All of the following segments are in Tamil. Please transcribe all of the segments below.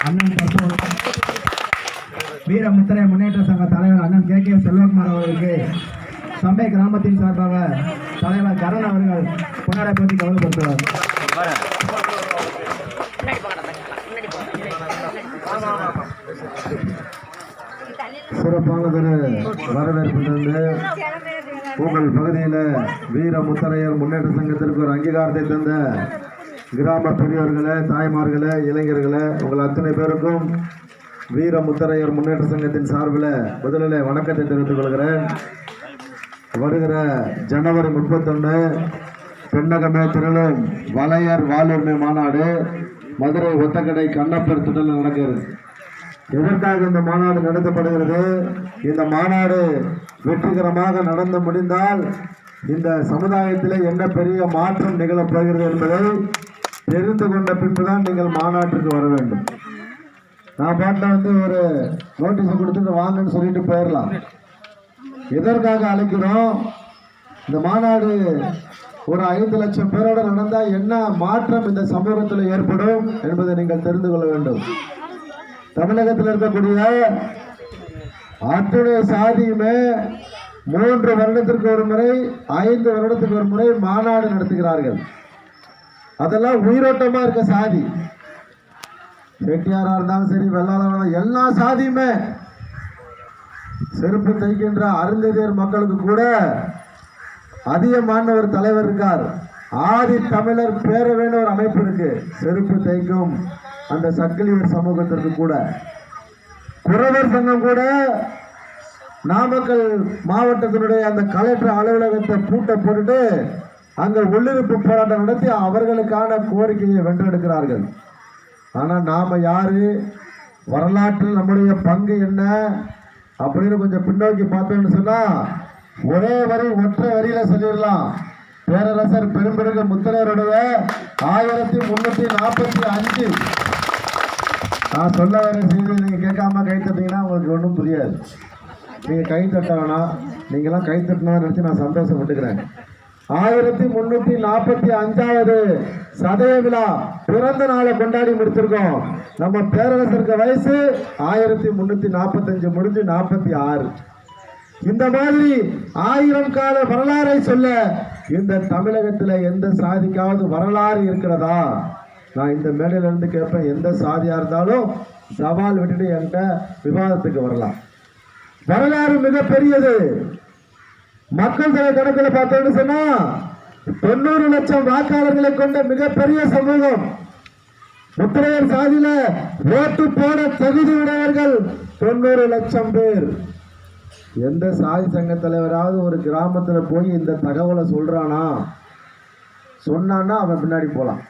அண்ணன் தற்போது வீர முத்திரை முன்னேற்ற சங்க தலைவர் அண்ணன் கே. கே. செல்வகுமார் அவர்களுக்கு சம்பை கிராமத்தின் சார்பாக தலைவர் கரண் அவர்கள் புனரை பற்றி கவலைப்படுத்துவார். சிறப்பானதொரு வரவேற்பு தந்து உங்கள் பகுதியில் வீர முத்தரையர் முன்னேற்ற சங்கத்திற்கு ஒரு அங்கீகாரத்தை தந்த கிராம பெரியவர்களே தாய்மார்களே இளைஞர்களே உங்கள் அத்தனை பேருக்கும் வீர முத்தரையர் முன்னேற்ற சங்கத்தின் சார்பில் முதலில் வணக்கத்தை தெரிவித்துக் கொள்கிறேன். வருகிற ஜனவரி முப்பத்தொன்று பெண்ணகமே திரளும் வளையர் வாழ்வுரிமை மாநாடு மதுரை ஒத்தக்கடை கண்ணப்பர் திட்டத்தில் நடக்கிறது. எதற்காக இந்த மாநாடு நடத்தப்படுகிறது? இந்த மாநாடு வெற்றிகரமாக நடந்து முடிந்தால் இந்த சமுதாயத்தில் என்ன பெரிய மாற்றம் நிகழப்படுகிறது என்பதை தெரிந்து கொண்ட பின்புதான் நீங்கள் மாநாட்டுக்கு வர வேண்டும். நான் பாட்டில் வந்து ஒரு நோட்டீஸ் கொடுத்துட்டு வாங்கன்னு சொல்லிட்டு போயிடலாம் எதற்காக அழைக்கிறோம்? இந்த மாநாடு ஒரு ஐந்து லட்சம் பேரோட நடந்தால் என்ன மாற்றம் இந்த சமூகத்தில் ஏற்படும் என்பதை நீங்கள் தெரிந்து கொள்ள வேண்டும். தமிழகத்தில் இருக்கக்கூடிய அத்துணை சாதியுமே மூன்று வருடத்திற்கு ஒரு முறை ஐந்து வருடத்துக்கு ஒரு முறை மாநாடு நடத்துகிறார்கள். அதெல்லாம் உயிரோட்டமா இருக்க சாதி. செட்டியாரா இருந்தாலும் சரி வெள்ளாளா எல்லா சாதியுமே. செருப்பு தைக்கின்ற அருந்ததியர் மக்களுக்கு கூட அதிகமான ஒரு தலைவர் இருக்கார். ஆதி தமிழர் பேரவைன்னு ஒரு அமைப்பு இருக்கு. செருப்பு தைக்கும் அந்த சக்கிலியர் சமூகத்திற்கு கூட. குறவர் சங்கம் கூட நாமக்கல் மாவட்டத்தினுடைய அந்த கலெக்டர் அலுவலகத்தை பூட்டை போட்டுட்டு அங்கே உள்ளிருப்பு போராட்டம் நடத்தி அவர்களுக்கான கோரிக்கையை வென்றெடுக்கிறார்கள். ஆனால் நாம் யார்? வரலாற்றில் நம்முடைய பங்கு என்ன? அப்படின்னு கொஞ்சம் பின்னோக்கி பார்த்தோம்னு சொன்னால் ஒரே வரி ஒற்றை வரியில் சொல்லிடலாம். பேரரசர் பெரும்பிறகு முத்தரையருடைய ஆயிரத்தி முன்னூற்றி நாற்பத்தி அஞ்சு. நான் சொல்ல வர செய்தி நீங்கள் கேட்காம கை தட்டிங்கன்னா உங்களுக்கு ஒன்றும் புரியாது. நீங்கள் கை தட்ட வேணாம். நீங்களாம் கை தட்டினா நினைச்சு நான் சந்தோஷப்பட்டுக்கிறேன். ஆயிரத்தி முன்னூத்தி நாற்பத்தி அஞ்சாவது சதய விழா பிறந்த நாளை கொண்டாடி முடிச்சிருக்கோம். நம்ம பேரரசருக்கு வயசு ஆயிரத்தி முன்னூத்தி நாற்பத்தஞ்சு முடிஞ்சு நாற்பத்தி ஆறு. இந்த மாதிரி ஆயிரம் கால வரலாறை சொல்ல இந்த தமிழகத்துல எந்த சாதிக்காவது வரலாறு இருக்கிறதா? நான் இந்த மேடையில இருந்து கேட்பேன். எந்த சாதியா இருந்தாலும் சவால் விட்டுட்டு என்கிட்ட விவாதத்துக்கு வரலாம். வரலாறு மிகப்பெரியது. மக்கள் தொகை கணக்கில் பார்த்தோம்னு சொன்னா தொண்ணூறு லட்சம் வாக்காளர்களை கொண்ட மிகப்பெரிய சமூகம். முத்திரையர் சாதியில ஓட்டு போட தகுதி உடையவர்கள் தொண்ணூறு லட்சம் பேர். எந்த சாதி சங்க தலைவராவது ஒரு கிராமத்துல போய் இந்த தகவலை சொல்றானா? சொன்னான்னா அவன் பின்னாடி போலாம்.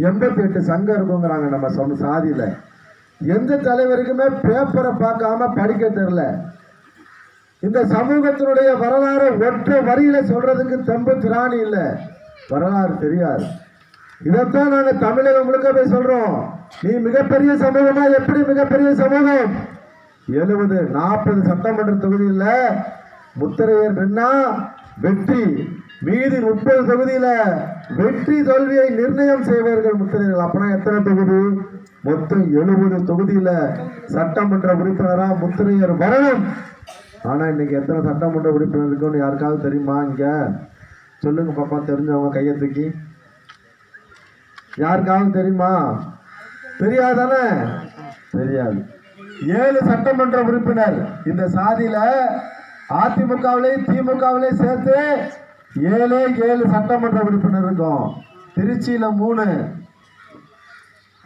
எண்பத்தி எட்டு சங்கம் இருக்குங்கிறாங்க நம்ம சொன்ன சாதியில. எந்த தலைவருக்குமே பேப்பரை பார்க்காம படிக்க தெரியல. இந்த சமூகத்தினுடைய வரலாறு ஒற்றை வரியில சொல்றதுக்கு தெம்பு திராணி இல்லை. வரலாறு தெரியாது. இதைத்தான் நாங்க தமிழகம் முழுக்க போய் சொல்றோம். நீ மிகப்பெரிய சமூகமா எப்படி மிகப்பெரிய சமூகம்? எழுபது நாற்பது சட்டமன்ற தொகுதியில் முத்திரையர் நின்னா வெற்றி. மீதி முப்பது தொகுதியில வெற்றி தோல்வியை நிர்ணயம் செய்வார்கள் முத்திரையர்கள். அப்பனா எத்தனை தொகுதி? மொத்தம் எழுபது தொகுதியில சட்டமன்ற உறுப்பினராக முத்திரையர் வரணும். ஆனால் இன்றைக்கி எத்தனை சட்டமன்ற உறுப்பினர் இருக்குன்னு யாருக்காவது தெரியுமா இங்கே? சொல்லுங்க பாப்பா தெரிஞ்சவங்க கையை தூக்கி. யாருக்காவது தெரியுமா? தெரியாதானே? தெரியாது. ஏழு சட்டமன்ற உறுப்பினர் இந்த சாதியில அதிமுகவிலையும் திமுகவிலையும் சேர்த்து ஏழு ஏழு சட்டமன்ற உறுப்பினர் இருக்கும். திருச்சியில மூணு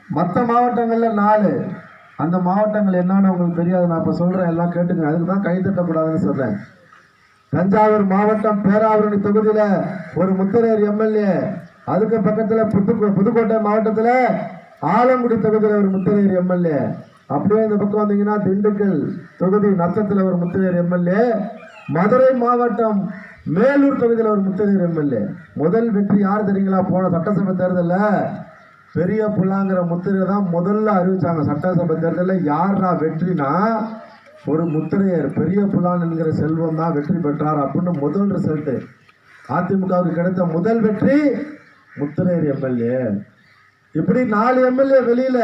மற்ற மாவட்டங்கள்ல நாலு. அந்த மாவட்டங்கள் என்னன்னு உங்களுக்கு தெரியாது. நான் இப்ப சொல்றேன் எல்லாம் கேட்டுங்க அதுக்கு தான் கை தட்டக்கூடாதுன்னு சொல்றேன். தஞ்சாவூர் மாவட்டம் பேராவூரணி தொகுதியில ஒரு முத்திரையர் எம்எல்ஏ அதுக்கு பக்கத்துல புது புதுக்கோட்டை மாவட்டத்துல ஆலங்குடி தொகுதியில ஒரு முத்திரையர் எம்எல்ஏ. அப்படியே இந்த பக்கம் வந்தீங்கன்னா திண்டுக்கல் தொகுதி நத்தத்துல ஒரு முத்திரையர் எம்எல்ஏ. மதுரை மாவட்டம் மேலூர் தொகுதியில ஒரு முத்திரையர் எம்எல்ஏ. முதல் வெற்றி யார் தெரியுங்களா? போன சட்டசபை தேர்தலில் பெரிய புல்லாங்கிற முத்திரை தான் முதல்ல அறிவிச்சாங்க. சட்டசபை தேர்தலில் யார்னா வெற்றினா ஒரு முத்திரையர். பெரிய புலான் என்கிற செல்வம் தான் வெற்றி பெற்றார் அப்படின்னு முதல் ரிசல்ட்டு அதிமுகவுக்கு கிடைத்த முதல் வெற்றி முத்திரையர் எம்எல்ஏ. இப்படி நாலு எம்எல்ஏ வெளியில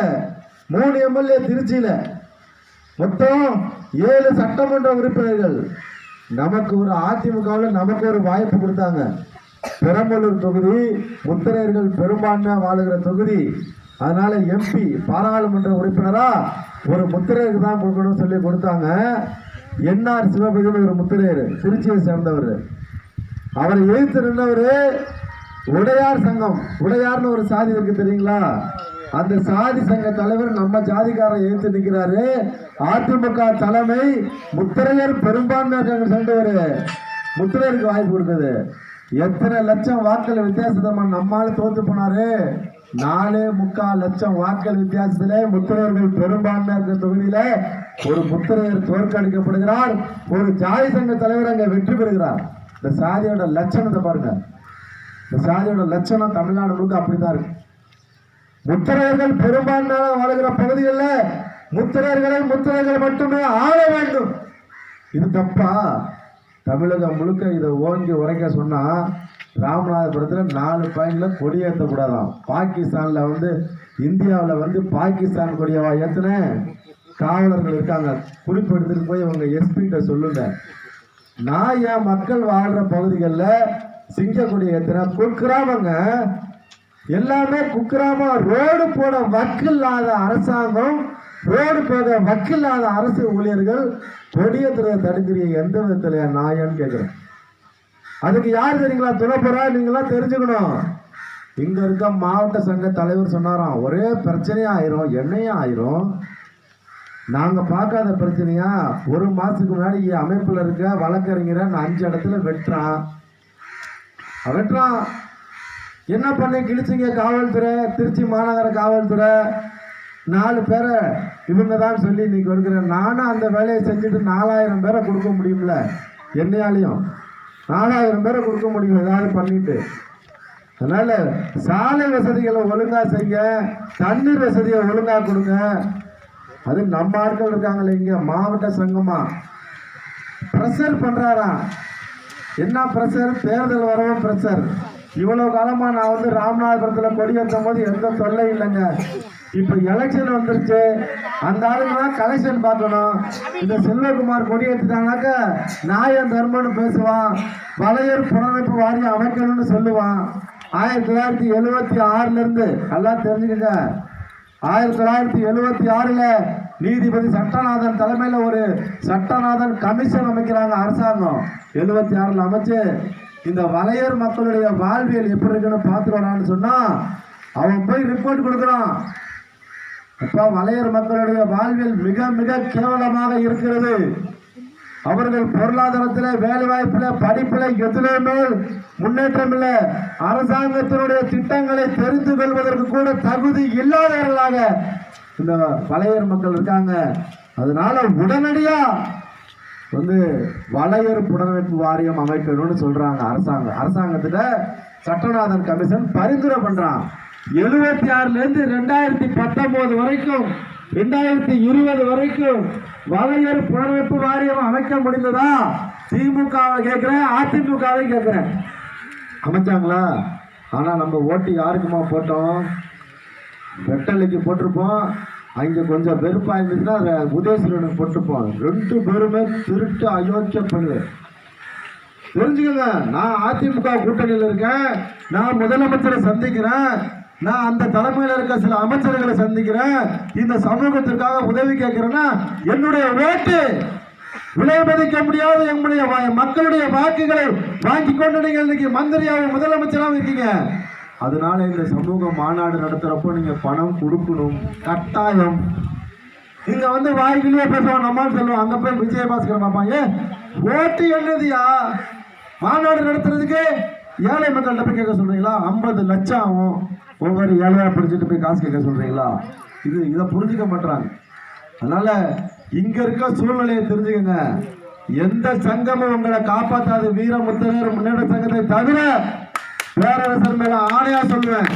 மூணு எம்எல்ஏ திருச்சியில. மொத்தம் ஏழு சட்டமன்ற உறுப்பினர்கள். நமக்கு ஒரு அதிமுகவில் நமக்கு ஒரு வாய்ப்பு கொடுத்தாங்க. பெரம்பலூர் தொகுதி முத்திரையர்கள் பெரும்பான்மையா வாழுகிற தொகுதி. அதனால எம்பி பாராளுமன்ற உறுப்பினரா ஒரு முத்திரையருக்கு தான் கொடுக்கணும்னு சொல்லி கொடுத்தாங்க. என்ஆர் சிவபதினு ஒரு முத்திரையர் திருச்சியை சேர்ந்தவர். அவரை எழுத்து நின்றவர் உடையார் சங்கம். உடையார்னு ஒரு சாதி இருக்கு தெரியுங்களா? அந்த சாதி சங்க தலைவர் நம்ம ஜாதிக்காரரை எழுத்து நிற்கிறாரு. அதிமுக தலைமை முத்திரையர் பெரும்பான்மையாக சென்றவர். முத்திரையருக்கு வாய்ப்பு கொடுத்தது. எத்தனை லட்சம் வாக்கள் வித்தியாசமா நம்மால் தோத்து போனாரு? நாலு முக்கால் லட்சம் வாக்கள் வித்தியாசத்திலே முத்திரையர்கள் பெரும்பான்மை இருக்கிற தொகுதியில ஒரு முத்திரையர் தோற்கடிக்கப்படுகிறார். ஒரு ஜாதி சங்க தலைவர் அங்க வெற்றி பெறுகிறார். இந்த சாதியோட லட்சணத்தை பாருங்க. இந்த சாதியோட லட்சணம் தமிழ்நாடு முழுக்க அப்படித்தான் இருக்கு. முத்திரையர்கள் பெரும்பான்மையாக வாழ்கிற பகுதிகளில் முத்திரையர்களை முத்திரையர்கள் மட்டுமே ஆள வேண்டும். இது தப்பா? தமிழகம் முழுக்க இதை ஓங்கி உரைக்க சொன்னால் ராமநாதபுரத்தில் நாலு பாயிண்டில் கொடி ஏற்றக்கூடாதாம் பாகிஸ்தானில் வந்து இந்தியாவில் வந்து பாகிஸ்தான் கொடியவா ஏத்துன காவலர்கள் இருக்காங்க. குறிப்பு எடுத்துகிட்டு போய் அவங்க எஸ்பிகிட்ட சொல்லுங்க. நான் என் மக்கள் வாழ்கிற பகுதிகளில் சிங்கக்குடி ஏத்துன? குக்கிராமங்க. எல்லாமே குக்கிராமம். ரோடு போட வக்கில்லாத அரசாங்கம் ரோடு போக வக்கில்லாத அரசு ஊழியர்கள் கொடியேற்றுறதை தடுக்கிறீங்க. எந்த விதத்துல? நாயன்னு கேட்குறேன் அதுக்கு யார் தெரியுங்களா? துணை நீங்களாம் தெரிஞ்சுக்கணும். இங்க இருக்க மாவட்ட சங்க தலைவர் சொன்னாராம் ஒரே பிரச்சனையா ஆயிரும் என்னையும் ஆயிரும்? நாங்க பார்க்காத பிரச்சனையா? ஒரு மாசத்துக்கு முன்னாடி அமைப்புல இருக்க வழக்கறிஞரை நான் அஞ்சு இடத்துல வெட்டுறான். வெட்டுறான். என்ன பண்ணி கிழிச்சிங்க? காவல்துறை திருச்சி மாநகர காவல்துறை. நாலு பேரை இவங்க தான் சொல்லி இன்னைக்கு கொடுக்குற நானும் அந்த வேலையை செஞ்சுட்டு நாலாயிரம் பேரை கொடுக்க முடியும்ல? என்னையாலையும். நாலாயிரம் பேரை கொடுக்க முடியும் ஏதாவது பண்ணிட்டு. அதனால சாலை வசதிகளை ஒழுங்கா செய்ய தண்ணீர் வசதியை ஒழுங்கா கொடுங்க. அது நம்ம ஆட்கள் இருக்காங்களே இங்க மாவட்ட சங்கமா. ப்ரெஷர் பண்றாராம் என்ன ப்ரெஷர் தேர்தல் வரவும் ப்ரெஷர் இவ்வளவு காலமா நான் வந்து ராமநாதபுரத்தில் கொடியேற்றும் போது எந்த தொல்லை இல்லைங்க. இப்போ எலெக்ஷன் வந்துருச்சு. அந்த ஆளுங்கெல்லாம் கலெக்ஷன் பார்க்கணும். இந்த செல்வகுமார் கொடியேற்றிட்டாங்கனாக்கா நாயன் தர்மன்னு பேசுவான். பழையர் புனரமைப்பு வாரியம் அமைக்கணும்னு சொல்லுவான். ஆயிரத்தி தொள்ளாயிரத்தி எழுவத்தி ஆறுல இருந்து எல்லாம் தெரிஞ்சுக்கங்க. ஆயிரத்தி தொள்ளாயிரத்தி எழுவத்தி ஆறுல நீதிபதி சட்டநாதன் தலைமையில ஒரு சட்டநாதன் கமிஷன் அமைக்கிறாங்க அரசாங்கம். எழுவத்தி ஆறுல அமைச்சு இந்த வலையர் மக்களுடைய வாழ்வியல் எப்படி இருக்குன்னு பார்த்துட்டு வரான்னு சொன்னா அவன் போய் ரிப்போர்ட் கொடுக்குறான். அப்பா மலையர் மக்களுடைய வாழ்வில் மிக மிக கேவலமாக இருக்கிறது. அவர்கள் பொருளாதாரத்தில் வேலை படிப்பில் படிப்புல எதுலையுமே முன்னேற்றம் இல்லை. அரசாங்கத்தினுடைய திட்டங்களை தெரிந்து கொள்வதற்கு கூட தகுதி இல்லாதவர்களாக இந்த வளையர் மக்கள் இருக்காங்க. அதனால உடனடியா வந்து வலையர் புனரமைப்பு வாரியம் அமைக்கணும்னு சொல்றாங்க அரசாங்கம். அரசாங்கத்துல சட்டநாதன் கமிஷன் பரிந்துரை பண்றான். எழுபத்தி ஆறுலேருந்து ரெண்டாயிரத்தி பத்தொம்போது வரைக்கும் ரெண்டாயிரத்தி இருபது வரைக்கும் வலையர் புனரமைப்பு வாரியம் அமைக்க முடிந்ததா? திமுகவை கேட்குறேன் அதிமுகவை கேட்குறேன். அமைச்சாங்களா? ஆனால் நம்ம ஓட்டு யாருக்குமா போட்டோம்? வெட்டலைக்கு போட்டிருப்போம். அங்கே கொஞ்சம் வெறுப்பாக இருந்துச்சுன்னா அதை உதயசூரனுக்கு போட்டிருப்போம். ரெண்டு பேருமே திருட்டு அயோக்கிய பண்ணு தெரிஞ்சுக்கங்க நான் அதிமுக கூட்டணியில் இருக்கேன். நான் முதலமைச்சரை சந்திக்கிறேன். நான் அந்த தலைமையில் இருக்க சில அமைச்சர்களை சந்திக்கிறேன். இந்த சமூகத்திற்காக உதவி கேட்கிறேன்னா என்னுடைய ஓட்டு விலை மதிக்க முடியாத எங்களுடைய மக்களுடைய வாக்குகளை வாங்கி கொண்டு நீங்கள் இன்னைக்கு மந்திரியாகவும் முதலமைச்சராகவும் இருக்கீங்க. அதனால இந்த சமூக மாநாடு நடத்துறப்போ நீங்க பணம் கொடுக்கணும். கட்டாயம். இங்க வந்து வாய்க்கிலேயே பேசுவாங்க நம்ம சொல்லுவோம் அங்க போய் விஜயபாஸ்கர் பார்ப்பாங்க ஓட்டு என்னதுயா? மாநாடு நடத்துறதுக்கு ஏழை மக்கள்கிட்ட போய் கேட்க சொல்றீங்களா? ஐம்பது லட்சம் ஆகும். ஒவ்வொரு ஏழையாக பிடிச்சிட்டு போய் காசு கேட்க சொல்கிறீங்களா இது இதை புரிஞ்சுக்க மாட்டுறாங்க அதனால் இங்கே இருக்க சூழ்நிலையை தெரிஞ்சுக்கங்க. எந்த சங்கமும் உங்களை காப்பாற்றாது வீரமுத்தனர் முன்னேற்ற சங்கத்தை தவிர பேரரசர் மேல ஆணையா சொல்லுவேன்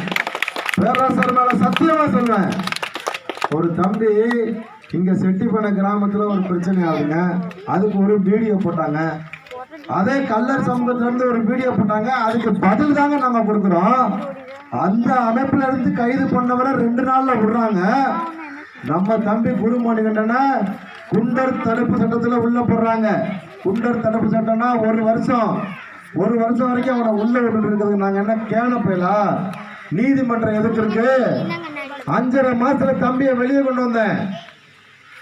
பேரரசர் மேல சத்தியமா சொல்லுவேன் ஒரு தம்பி இங்க செட்டிப்பன கிராமத்துல ஒரு பிரச்சனை ஆகுதுங்க. அதுக்கு ஒரு வீடியோ போட்டாங்க. அதே கல்லர் சமூகத்துல இருந்து ஒரு வீடியோ போட்டாங்க. அதுக்கு பதில் தாங்க நாங்க கொடுக்குறோம். அந்த அமைப்புல இருந்து கைது பண்ணவரை ரெண்டு நாள்ல விடுறாங்க. நம்ம தம்பி குருமணிகண்டனா குண்டர் தடுப்பு சட்டத்துல உள்ள போடுறாங்க. குண்டர் தடுப்பு சட்டம்னா ஒரு வருஷம். ஒரு வருஷம் வரைக்கும் அவனை உள்ள விட்டு இருக்கிறது நாங்க என்ன கேன போயலா? நீதிமன்றம் எதுக்கு இருக்கு? அஞ்சரை மாசத்துல தம்பியை வெளியே கொண்டு வந்தேன்.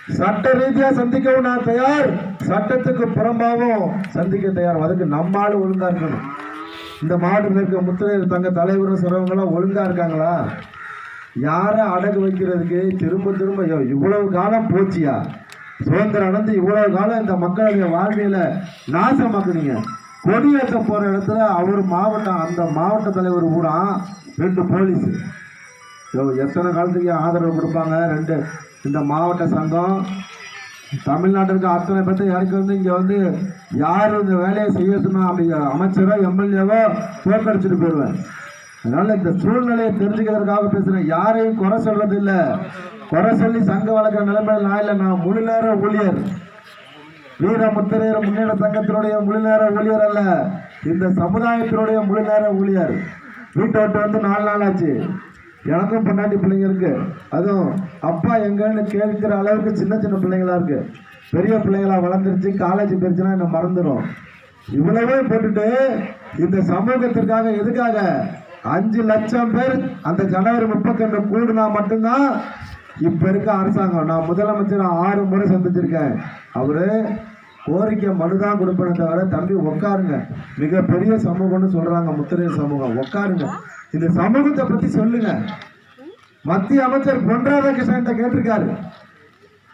சட்ட ரீதியா சந்திக்கவும் நான் தயார். சட்டத்துக்கு புறம்பாகவும் சந்திக்க தயார். அதுக்கு நம்மால் ஒழுங்கா இருக்கணும். இந்த மாவட்டத்தில் இருக்க முத்திரையர் தங்க தலைவரும் சிறவங்களாம் ஒழுங்காக இருக்காங்களா? யாரை அடகு வைக்கிறதுக்கு திரும்ப திரும்ப இவ்வளவு காலம் போச்சியா? சுதந்திரம் அடைந்து இவ்வளவு காலம் இந்த மக்களுடைய வாழ்வியல நாசமாக்குனீங்க. கொடியேற்ற போகிற இடத்துல அவர் மாவட்டம் அந்த மாவட்ட தலைவர் பூரா ரெண்டு போலீஸ். எத்தனை காலத்துக்கு ஆதரவு கொடுப்பாங்க? ரெண்டு இந்த மாவட்ட சங்கம் தமிழ்நாட்டில் இருக்க அத்தனை பேர்த்த யாருக்கு வந்து இங்கே வந்து யார் இந்த வேலையை செய்ய சொன்னா அப்படி அமைச்சரோ எம்எல்ஏவோ தோற்கடிச்சிட்டு போயிடுவேன் அதனால இந்த சூழ்நிலையை தெரிஞ்சுக்கிறதுக்காக பேசுறேன். யாரையும் குறை சொல்றது குறை சொல்லி சங்க வளர்க்குற நிலைமையில நான் இல்லை. நான் முழு நேர ஊழியர். வீர முத்திரையர் முன்னேற சங்கத்தினுடைய முழு நேர ஊழியர் அல்ல. இந்த சமுதாயத்தினுடைய முழு நேர ஊழியர். வீட்டை விட்டு வந்து நாலு நாள் ஆச்சு. எனக்கும் பொண்டாட்டி பிள்ளைங்க இருக்கு. அதுவும் அப்பா எங்கன்னு கேட்கிற அளவுக்கு சின்ன சின்ன பிள்ளைங்களா இருக்கு. பெரிய பிள்ளைங்களா வளர்ந்துருச்சு காலேஜ் போயிருச்சுன்னா என்ன மறந்துடும் இவ்வளவே போட்டுட்டு இந்த சமூகத்திற்காக எதுக்காக அஞ்சு லட்சம் பேர் அந்த ஜனவரி முப்பத்தி கூடுனா மட்டும்தான் இப்ப இருக்க அரசாங்கம். நான் முதலமைச்சர் ஆறு முறை சந்திச்சிருக்கேன். அவரு கோரிக்கை மனுதான் கொடுப்பேனே தவிர தம்பி உட்காருங்க மிகப்பெரிய சமூகம்னு சொல்றாங்க முத்திரை சமூகம். உட்காருங்க இந்த சமூகத்தை பத்தி சொல்லுங்க. மத்திய அமைச்சர் பொன் ராதாகிருஷ்ணன் கேட்டிருக்காரு.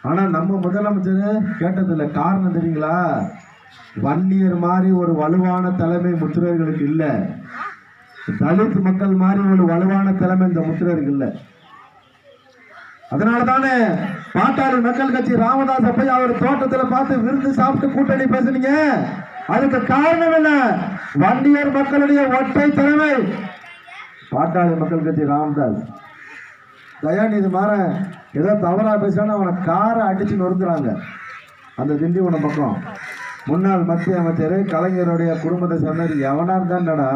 ஆனா நம்ம முதலமைச்சர் கேட்டதில்லை. காரணம் தெரியுங்களா? வன்னியர் மாதிரி ஒரு வலுவான தலைமை முத்திரர்களுக்கு இல்லை. தலித் மக்கள் மாதிரி ஒரு வலுவான தலைமை இந்த முத்திரையருக்கு இல்லை. அதனால தானே பாட்டாளி மக்கள் கட்சி ராமதாஸ் போய் அவர் தோட்டத்துல பார்த்து விருந்து சாப்பிட்டு கூட்டணி பேசுனீங்க. அதுக்கு காரணம் என்ன? வண்டியர் மக்களுடைய ஒற்றை தலைமை. பாட்டாளி மக்கள் கட்சி ராமதாஸ். தயாநிதி மாற ஏதோ தவறாக பேசுறான்னு அவனை காரை அடிச்சு நொறுக்கிறாங்க. அந்த திண்டிவனம் பக்கம். முன்னாள் மத்திய அமைச்சர் கலைஞருடைய குடும்பத்தை சேர்ந்தவர் எவனாக இருந்தான்டா?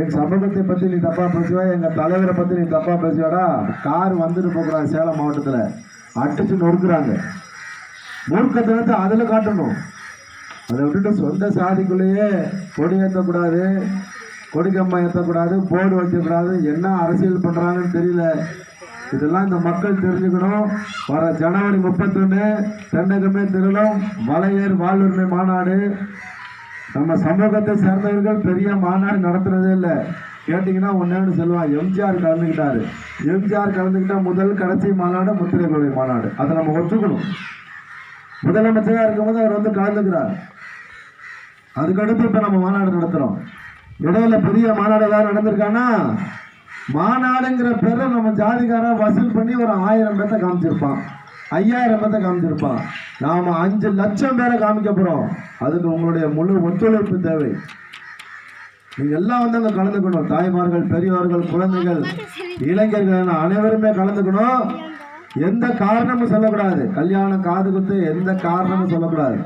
என் சமூகத்தை பற்றி நீ தப்பாக பேசுவா எங்கள் தலைவரை பற்றி நீ தப்பாக பேசுவாடா? கார் வந்துட்டு போகிறான் சேலம் மாவட்டத்தில். அடிச்சு நொறுக்கிறாங்க. மூர்க்கத்தனத்தை அதில் காட்டணும். அதை விட்டுட்டு சொந்த சாதிக்குள்ளேயே கொடி ஏற்றக்கூடாது கொடிக்கம்மா ஏற்றக்கூடாது போர்டு வைக்கக்கூடாது. என்ன அரசியல் பண்ணுறாங்கன்னு தெரியல. இதெல்லாம் இந்த மக்கள் தெரிஞ்சுக்கணும். வர ஜனவரி முப்பத்தொன்று தென்னகமே திருளம் மலையேர் வாழ்வுரிமை மாநாடு. நம்ம சமூகத்தை சேர்ந்தவர்கள் பெரிய மாநாடு நடத்துறதே இல்லை. கேட்டிங்கன்னா ஒன்றேன்னு சொல்லுவான் எம்ஜிஆர் கலந்துக்கிட்டாரு. எம்ஜிஆர் கலந்துக்கிட்டா முதல் கடைசி மாநாடு முத்திரை கொள்கை மாநாடு. அதை நம்ம ஒத்துக்கணும். முதலமைச்சராக இருக்கும்போது அவர் வந்து கலந்துக்கிறார். அதுக்கடுத்து இப்போ நம்ம மாநாடு நடத்துகிறோம் இடையில பெரிய மாநாடு ஏதாவது நடந்திருக்கான்னா மாநாடுங்கிற பேரை நம்ம ஜாதிக்காரன் வசூல் பண்ணி ஒரு ஆயிரம் பேர்த்த காமிச்சிருப்பான் ஐயாயிரம் பேர்த்த காமிச்சிருப்பான் நாம அஞ்சு லட்சம் பேரை காமிக்க போறோம். அதுக்கு உங்களுடைய முழு ஒத்துழைப்பு தேவை. நீங்க எல்லாம் வந்து அங்க கலந்துக்கணும். தாய்மார்கள் பெரியவர்கள் குழந்தைகள் இளைஞர்கள் அனைவருமே கலந்துக்கணும். எந்த காரணமும் சொல்லக்கூடாது. கல்யாணம் காது குத்து எந்த காரணமும் சொல்லக்கூடாது.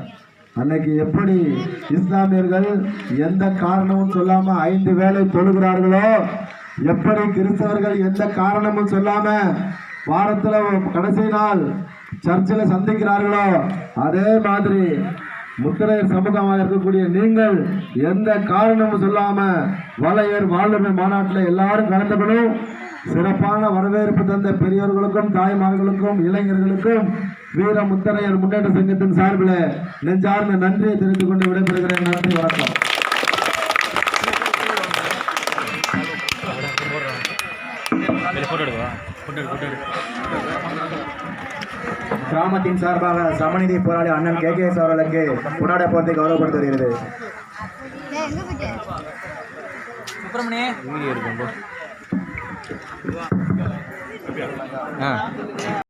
அன்னைக்கு எப்படி இஸ்லாமியர்கள் எந்த காரணமும் சொல்லாம ஐந்து வேலை தொழுகிறார்களோ எப்படி கிறிஸ்தவர்கள் எந்த காரணமும் சொல்லாம வாரத்துல கடைசி நாள் சர்ச்சில் சந்திக்கிறார்களோ அதே மாதிரி முத்திரையர் சமூகமாக இருக்கக்கூடிய நீங்கள் எந்த காரணமும் சொல்லாம வளையர் வாழ்வுமை மாநாட்டில் எல்லாரும் கலந்துக்கணும். சிறப்பான வரவேற்பு தந்த பெரியவர்களுக்கும் தாய்மார்களுக்கும் இளைஞர்களுக்கும் வீர முத்தரையர் முன்னேற்ற சங்கத்தின் சார்பில் நெஞ்சார்ந்த நன்றியை தெரிந்து கொண்டு விடைபெறுகிறேன். நன்றி வணக்கம். கிராமத்தின் சார்பாக சமநிதி போராளி அண்ணன் கே கே அவர்களுக்கு புனாட போர்த்தை கௌரவப்படுத்தி வருகிறது. சுப்பிரமணியே.